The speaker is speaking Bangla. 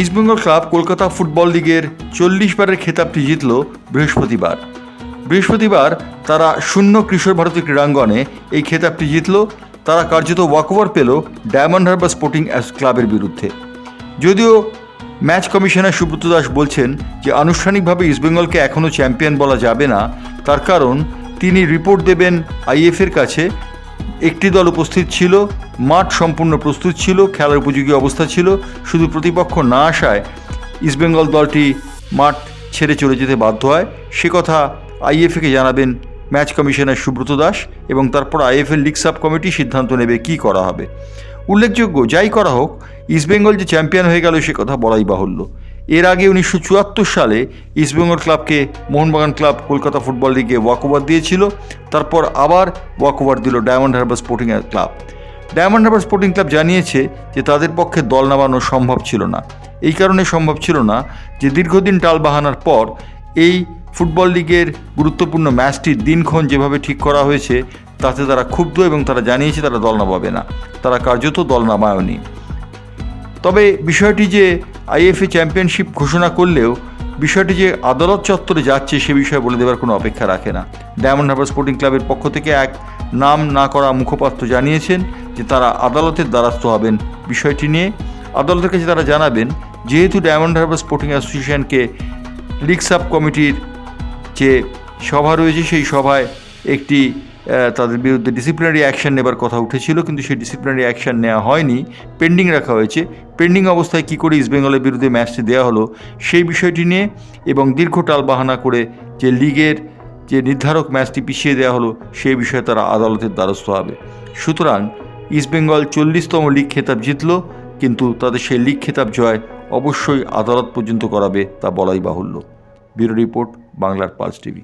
ইস্টবেঙ্গল ক্লাব কলকাতা ফুটবল লিগের চল্লিশ বারের খেতাবটি জিতল বৃহস্পতিবার। বৃহস্পতিবার তারা শূন্য কিশোর ভারতী ক্রীড়াঙ্গনে এই খেতাবটি জিতল। তারা কার্যত ওয়াকওভার পেল ডায়মন্ড হারবার স্পোর্টিং ক্লাবের বিরুদ্ধে। যদিও ম্যাচ কমিশনার সুব্রত দাস বলছেন যে, আনুষ্ঠানিকভাবে ইস্টবেঙ্গলকে এখনও চ্যাম্পিয়ন বলা যাবে না। তার কারণ, তিনি রিপোর্ট দেবেন আইএফের কাছে। একটি দল উপস্থিত ছিল মাঠ সম্পূর্ণ প্রস্তুত ছিল, খেলার উপযোগী অবস্থা ছিল। শুধু প্রতিপক্ষ না আসায় ইস্টবেঙ্গল দলটি মাঠ ছেড়ে চলে যেতে বাধ্য হয়। সে কথা আইএফএকে জানাবেন ম্যাচ কমিশনার সুব্রত দাস এবং তারপর আইএফএল লিগ সাব কমিটি সিদ্ধান্ত নেবে কী করা হবে। উল্লেখযোগ্য, যাই করা হোক ইস্টবেঙ্গল যে চ্যাম্পিয়ন হয়ে গেল সে কথা বলাই বাহুল্য। এর আগে উনিশশো চুয়াত্তর সালে ইস্টবেঙ্গল ক্লাবকে মোহনবাগান ক্লাব কলকাতা ফুটবল লিগে ওয়াকওভার দিয়েছিল। তারপর আবার ওয়াকওভার দিল Diamond Harbour Sporting Club. Diamond Harbour Sporting Club জানিয়েছে যে তাদের পক্ষে দল নামানো সম্ভব ছিল না। এই কারণে সম্ভব ছিল না যে দীর্ঘদিন টালবাহানার পর এই ফুটবল লিগের গুরুত্বপূর্ণ ম্যাচটির দিনক্ষণ যেভাবে ঠিক করা হয়েছে, তাতে তারা ক্ষুব্ধ এবং তারা জানিয়েছে তারা দল নামাবে না। তারা কার্যত দল নামায়নি। তবে বিষয়টি যে আইএফএ চ্যাম্পিয়নশিপ ঘোষণা করলেও বিষয়টি যে আদালত চত্বরে যাচ্ছে সে বিষয়ে বলে দেওয়ার কোনো অপেক্ষা রাখে না। ডায়মন্ড হারবার স্পোর্টিং ক্লাবের পক্ষ থেকে এক নাম না করা মুখপাত্র জানিয়েছেন যে তারা আদালতের দ্বারস্থ হবেন। বিষয়টি নিয়ে আদালতের কাছে তারা জানাবেন, যেহেতু ডায়মন্ড হারবার স্পোর্টিং অ্যাসোসিয়েশনকে লিগ সাব কমিটির যে সভা রয়েছে, সেই সভায় একটি তাদের বিরুদ্ধে ডিসিপ্লিনারি অ্যাকশন নেবার কথা উঠেছিল, কিন্তু সেই ডিসিপ্লিনারি অ্যাকশন নেওয়া হয়নি পেন্ডিং রাখা হয়েছে। পেন্ডিং অবস্থায় কী করে ইস্টবেঙ্গলের বিরুদ্ধে ম্যাচটি দেওয়া হলো, সেই বিষয়টি নিয়ে এবং দীর্ঘ টালবাহানা করে যে লিগের যে নির্ধারক ম্যাচটি পিছিয়ে দেওয়া হলো, সেই বিষয়ে তারা আদালতের দ্বারস্থ হবে। সুতরাং ইস্টবেঙ্গল চল্লিশতম লিগ খেতাব জিতল, কিন্তু তাদের সেই লিগ খেতাব জয় অবশ্যই আদালত পর্যন্ত করাবে তা বলাই বাহুল্য। ব্যুরো রিপোর্ট, বাংলার পালস টিভি।